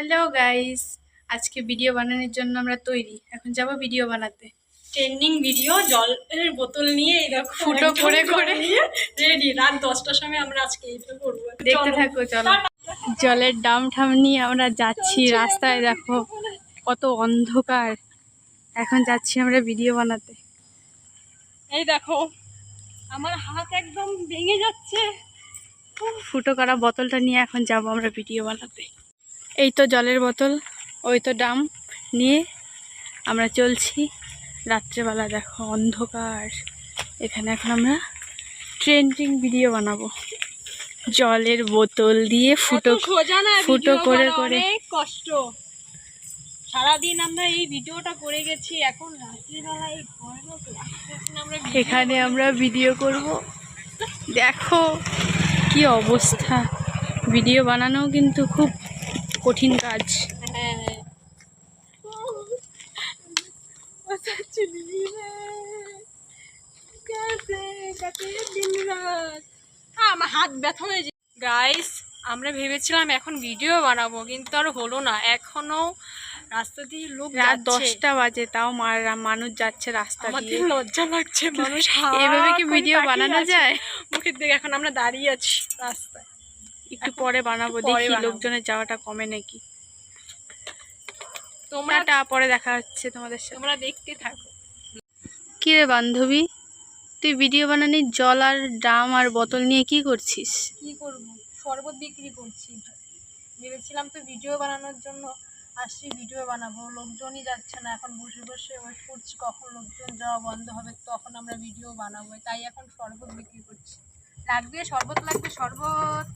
Hello guys আজকে video বানানোর জন্য আমরা তৈরি। এখন যাব ভিডিও বানাতে। ট্রেন্ডিং ভিডিও জলের বোতল নিয়ে এই দেখো ফুটো করে করে। নিয়ে রেডি রাত দশটার সময় আমরা আজকে এইটা করব। দেখতে থাকো চলো। জলের ডাম ঠাম নিয়ে আমরা যাচ্ছি রাস্তায় দেখো। কত অন্ধকার। এখন যাচ্ছি আমরা ভিডিও বানাতে। এই দেখো আমার হাত একদম ভেঙে যাচ্ছে। ফুটো করা বোতলটা নিয়ে এখন যাব আমরা ভিডিও বানাতে। এই তো জলের বোতল ওই তো ডাম। নিয়ে আমরা চলছি। রাত্রেবেলা দেখো অন্ধকার। এখানে এখন আমরা ট্রেন্ডিং ভিডিও বানাবো। জলের বোতল দিয়ে ফুটো ফুটো করে করে। কষ্ট। সারাদিন আমরা এই ভিডিওটা করে গেছি এখন এখানে আমরা ভিডিও করব। দেখো কি অবস্থা। ভিডিও বানানো কিন্তু খুব কঠিন কাজ। হ্যাঁ। হ্যাঁ, হাত ব্যথা হয়ে গাইস আমরা ভেবেছিলাম এখন ভিডিও বানাবো কিন্তু আর হলো না। এখনও রাস্তা দিয়ে লোক রাত দশটা বাজে তাও মানুষ যাচ্ছে রাস্তা দিয়ে। লজ্জা লাগছে মানুষ এভাবে কি ভিডিও বানানো যায়? মুখের দিকে এখন আমরা দাঁড়িয়ে আছি রাস্তায়। একটু পরে বানাবো দেখি লোকজনের যাওয়াটা কমে নাকি। তোমরা পরে দেখা হচ্ছে তোমাদের সাথে। তোমরা দেখতে থাকো। কি রে বান্ধবী তুই ভিডিও বানানি জল আর ড্রাম আর বোতল নিয়ে কি করছিস? কি করব? শরবত বিক্রি করছি। ভেবেছিলাম তো ভিডিও বানানোর জন্য আসছি ভিডিও বানাবো। লোকজনই যাচ্ছে না এখন বসে বসে ওয়েট করছি কখন লোকজন যাওয়া বন্ধ হবে তখন আমরা ভিডিও বানাবো। তাই এখন শরবত বিক্রি করছি। লাগবে শরবত লাগবে শরবত।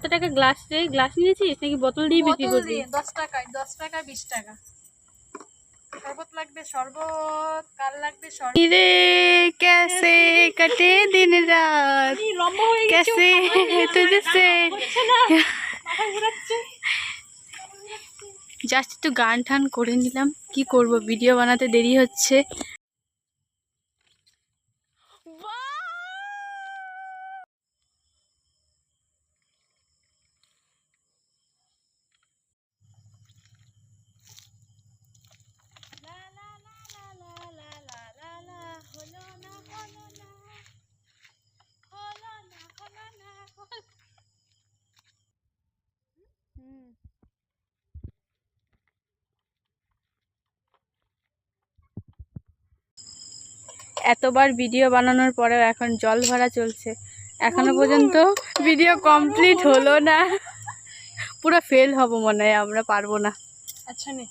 কত টাকা গ্লাস রে গ্লাস নিয়েছিস নাকি বোতল দিয়ে বিক্রি বোতল করবি দিয়ে দশ টাকায় দশ টাকা বিশ টাকা শরবত লাগবে শরবত কাল লাগবে শরবত রে कैसे कटे दिन रात এই লম্বা হয়ে গেছে कैसे तुझसे হচ্ছে না মাথা ঘুরাচ্ছে জাস্ট একটু গান টান করে নিলাম কি করব ভিডিও বানাতে দেরি হচ্ছে এতবার ভিডিও বানানোর পরেও এখন জল ভরা চলছে। এখনও পর্যন্ত ভিডিও কমপ্লিট হলো না। পুরো ফেল হব মনে হয় আমরা পারব না। আচ্ছা নে।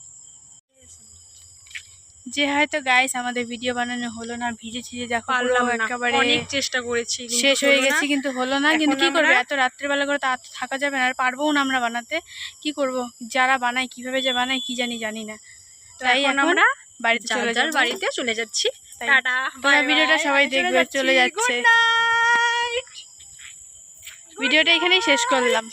যে হয়তো গাইস আমাদের ভিডিও বানানো হলো না ভিজে ছিজে দেখো পুরো একেবারে অনেক চেষ্টা করেছি শেষ হয়ে গেছে কিন্তু হলো না। কিন্তু কি করব? এত রাত্রেবেলা করে তো থাকা যাবে না আর পারব না আমরা বানাতে। কি করব? যারা বানায় কীভাবে যে বানায় কি জানি জানি না। তাই এখন আমরা বাড়িতে চলে যার বাড়িতে চলে যাচ্ছি। টাটা ভিডিওটা সবাই দেখবে, চলে যাচ্ছে। ভিডিওটা এখানেই শেষ করলাম।